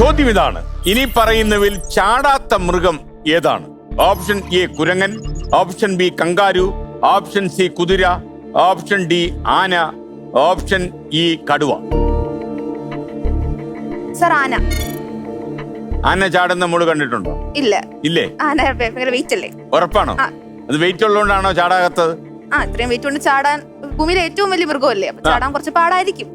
ചോദ്യം ഇതാണ്. ഇനി പറയുന്നവിൽ ചാടാത്ത മൃഗം ഏതാണ്? ഓപ്ഷൻ എ കുരങ്ങൻ option B kangaroo option C കുതിര ഓപ്ഷൻ ഡി ആന ഓപ്ഷൻ ഇ കടുവ. സർ ആന. ആന ചാടുന്ന മുൾ കണ്ടിട്ടുണ്ടോ? ഇല്ല. ഇല്ലേ? ആന ഭയങ്കര വെയിറ്റ് അല്ലേ? ഉറപ്പാണോ? അത് വെയിറ്റ് ഉള്ളതുകൊണ്ടാണോ ചാടാകത്തത്? ആ ഇത്രയും വെയിറ്റ് കൊണ്ട് ചാടാൻ ഭൂമിയിൽ ഏറ്റവും വലിയ മൃഗമല്ലേ? അപ്പൊ ചാടാൻ കുറച്ച് പാടായിരിക്കും.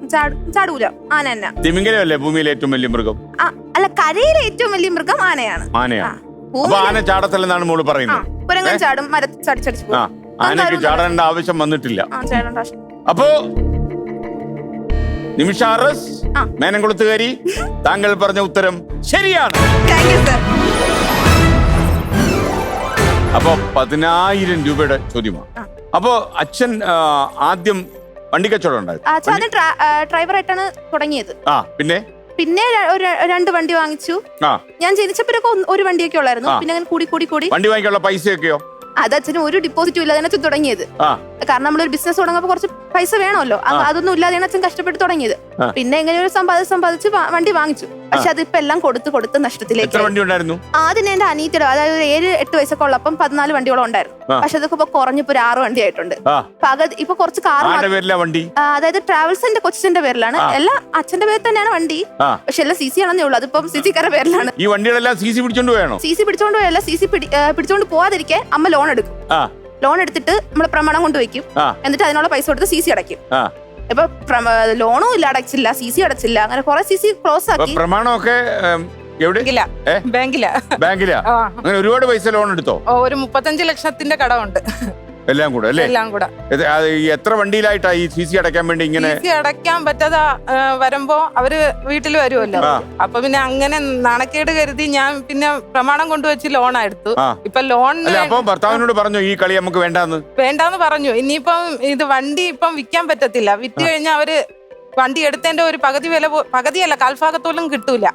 ചാടൂല. ആന തന്നെ തിമിംഗലമല്ലേ ഭൂമിയിലെ ഏറ്റവും വലിയ മൃഗം? ആ, അല്ല കരയിലെ ഏറ്റവും വലിയ മൃഗം ആനയാണ്. ആനയാണ്. അപ്പൊ ആന ചാടത്തില്ലെന്നാണ് മോൾ പറയുന്നത്. കുരങ്ങൻ ചാടും മരത്തിൽ ചടിച്ചടിച്ച് ആ പോകും ആനയ്ക്ക് ചാടേണ്ട ആവശ്യം വന്നിട്ടില്ല. ആ അപ്പോ നിമിഷാറസ് ആ. മേനംകുളത്തുകാരി താങ്കൾ പറഞ്ഞ ഉത്തരം ശരിയാണ്. താങ്ക് യു സർ അപ്പോ പതിനായിരം രൂപയുടെ ചോദ്യമാണ്. അപ്പോ അച്ഛൻ ആദ്യം വണ്ടി കച്ചവടം ഉണ്ടായിരുന്നു ഡ്രൈവറായിട്ടാണ് തുടങ്ങിയത്. ആ പിന്നെ? പിന്നെ രണ്ട് വണ്ടി വാങ്ങിച്ചു. ഞാൻ ജനിച്ചപ്പോഴൊക്കെ ഒരു വണ്ടിയൊക്കെ ഉള്ളായിരുന്നു. പിന്നെ അങ്ങനെ കൂടി കൂടി കൂടി. വണ്ടി വാങ്ങിക്കാനുള്ള പൈസയൊക്കെയോ? അത് അച്ഛനും ഒരു ഡിപ്പോസിറ്റും ഇല്ലാതെ തുടങ്ങിയത്. ആ. കാരണം നമ്മളൊരു ബിസിനസ് തുടങ്ങുമ്പോൾ കുറച്ച് പൈസ വേണമല്ലോ. അത് അതൊന്നും ഇല്ലാതെയാണ് അച്ഛൻ കഷ്ടപ്പെട്ട് തുടങ്ങിയത്. പിന്നെ എങ്ങനെ ഒരു സമ്പാദിച്ച് സമ്പാദിച്ച് വണ്ടി വാങ്ങിച്ചു. പക്ഷെ അതിപ്പോ എല്ലാം കൊടുത്ത് കൊടുത്ത് നഷ്ടത്തിലേക്ക് ആദ്യം എന്റെ അനീത്തിയുടെ അതായത് ഒരു ഏഴ് എട്ട് വയസ്സൊക്കെ ഉള്ളപ്പം പതിനാല് വണ്ടികളും ഉണ്ടായിരുന്നു. പക്ഷെ അതൊക്കെ ഇപ്പൊ കുറഞ്ഞിപ്പോ ഒരു ആറ് വണ്ടി ആയിട്ടുണ്ട്. ആ. പകുതി ഇപ്പൊ കുറച്ച് കാർ അതായത് ട്രാവൽസിന്റെ കൊച്ചിന്റെ പേരിലാണ്. എല്ലാം അച്ഛന്റെ പേര് തന്നെയാണ് വണ്ടി. പക്ഷെ എല്ലാം സി സി ആണെന്നേ ഉള്ളൂ. അതിപ്പം സി സിക്കാരുടെ പേരിലാണ്. ഈ വണ്ടികളെല്ലാം സി സി പിടിച്ചോണ്ട് പോയാണോ? സി സി പിടിച്ചോണ്ട് പോയല്ല സി സി പിടിച്ചോണ്ട് പോവാതിരിക്കാൻ അമ്മ ലോൺ എടുക്കും. ലോൺ എടുത്തിട്ട് നമ്മൾ പ്രമാണം കൊണ്ടുവയ്ക്കും ആ. എന്നിട്ട് അതിനുള്ള പൈസ കൊടുത്ത് സി സി അടയ്ക്കും. ആ. ഇപ്പൊ പ്രമ- ലോണും ഇല്ല അടച്ചില്ല സി സി അടച്ചില്ല അങ്ങനെ കുറെ സി സി ക്ലോസ് അപ്പൊ ആക്കി പ്രമാണമൊക്കെ ഉം, എവിടെ? ബാങ്കില. ഏ? ബാങ്കില. ബാങ്കിലാ? ആ. അങ്ങനെ ഒരുപാട് പൈസ ലോൺ എടുത്തോ? ഓ, ഒരു മുപ്പത്തഞ്ച് ലക്ഷത്തിന്റെ കടമുണ്ട്. എല്ലാം കൂടെ അല്ലേ? എല്ലാം കൂടെ. ഇത് അത് ഈ എത്ര വണ്ടിയിലായിട്ടാ ഈ സി സി അടയ്ക്കാൻ വേണ്ടി ഇങ്ങനെ ഫീസ് അടയ്ക്കാൻ പറ്റാതെ ആ, വരുമ്പോ അവർ വീട്ടിൽ വരുമല്ലോ ആ. അപ്പൊ പിന്നെ അങ്ങനെ നാണക്കേട് കരുതി ഞാൻ പിന്നെ പ്രമാണം കൊണ്ടുവച്ച് ലോൺ എടുത്തു. ആ. ഇപ്പൊ ലോൺ അല്ല അപ്പൊ ഭർത്താവിനോട് പറഞ്ഞു ഈ കളി നമുക്ക് വേണ്ടാന്ന്? വേണ്ടാന്ന് പറഞ്ഞു. ഇനിയിപ്പം ഇത് വണ്ടി ഇപ്പം വിൽക്കാൻ പറ്റത്തില്ല. വിറ്റ് കഴിഞ്ഞാൽ അവർ വണ്ടി എടുത്തതിന്റെ ഒരു പകുതി വില പോ- പകുതിയല്ല കാൽഭാഗത്തോളം കിട്ടൂല.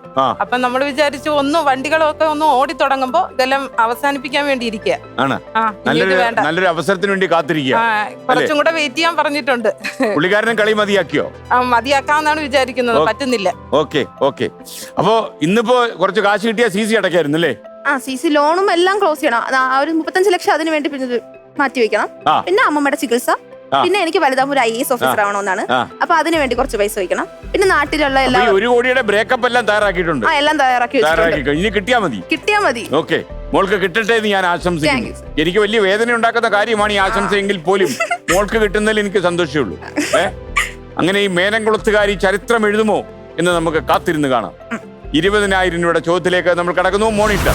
അപ്പൊ നമ്മൾ വിചാരിച്ചു ഒന്ന് വണ്ടികളൊക്കെ ഒന്ന് ഓടി തുടങ്ങുമ്പോ ഇതെല്ലാം അവസാനിപ്പിക്കാൻ വേണ്ടി ഇരിക്കുക നല്ലൊരു നല്ലൊരു അവസരത്തിന് വേണ്ടി കാത്തിരിക്കുക കുറച്ചും കൂടെ വെയിറ്റ് ചെയ്യാൻ പറഞ്ഞിട്ടുണ്ട്. പുള്ളിക്കാരനും കളി മതിയാക്കിയോ? ആ, മതിയാക്കാമെന്നാണ് വിചാരിക്കുന്നത്. പറ്റുന്നില്ല. Okay okay. അപ്പോ ഇന്നിപ്പോ കുറച്ച് കാശ് കിട്ടിയ സി സി അടക്കായിരുന്നു അല്ലേ? ആ സി സി ലോണും എല്ലാം ക്ലോസ് ചെയ്യണം. ആ ഒരു മുപ്പത്തഞ്ച് ലക്ഷം അതിന് വേണ്ടി പിന്നെ മാറ്റി വെക്കണം. പിന്നെ അമ്മമ്മയുടെ ചികിത്സ. പിന്നെ എനിക്ക് വലുതാകുമ്പോൾ ഒരു ഐ എസ് ഓഫീസർ ആവണമെന്നാണ്. അപ്പൊ അതിന് വേണ്ടി കുറച്ച് പൈസ വയ്ക്കണം. പിന്നെ നാട്ടിലുള്ള എല്ലാ ഒരു കോടിയുടെ ബ്രേക്കപ്പ് എല്ലാം തയ്യാറാക്കിയിട്ടുണ്ട്. ആ എല്ലാം തയ്യാറാക്കി വെച്ചിട്ടുണ്ട്. കഴിഞ്ഞ് ഇനി കിട്ടിയാ മതി. കിട്ടിയാ മതി. ഓക്കെ. മോൾക്ക് കിട്ടട്ടെ എന്ന് ഞാൻ ആശംസിക്കുന്നു. എനിക്ക് വലിയ വേദന ഉണ്ടാക്കുന്ന കാര്യമാണ് ഈ ആശംസയെങ്കിൽ പോലും മോൾക്ക് കിട്ടുന്നതിൽ എനിക്ക് സന്തോഷമുള്ളൂ ഏ? അങ്ങനെ ഈ മേനംകുളത്തുകാരി ചരിത്രം എഴുതുമോ എന്ന് നമുക്ക് കാത്തിരുന്ന് കാണാം. ഇരുപതിനായിരം രൂപയുടെ ചോദ്യത്തിലേക്ക് നമ്മൾ കടക്കുന്നു. മോണിറ്റർ.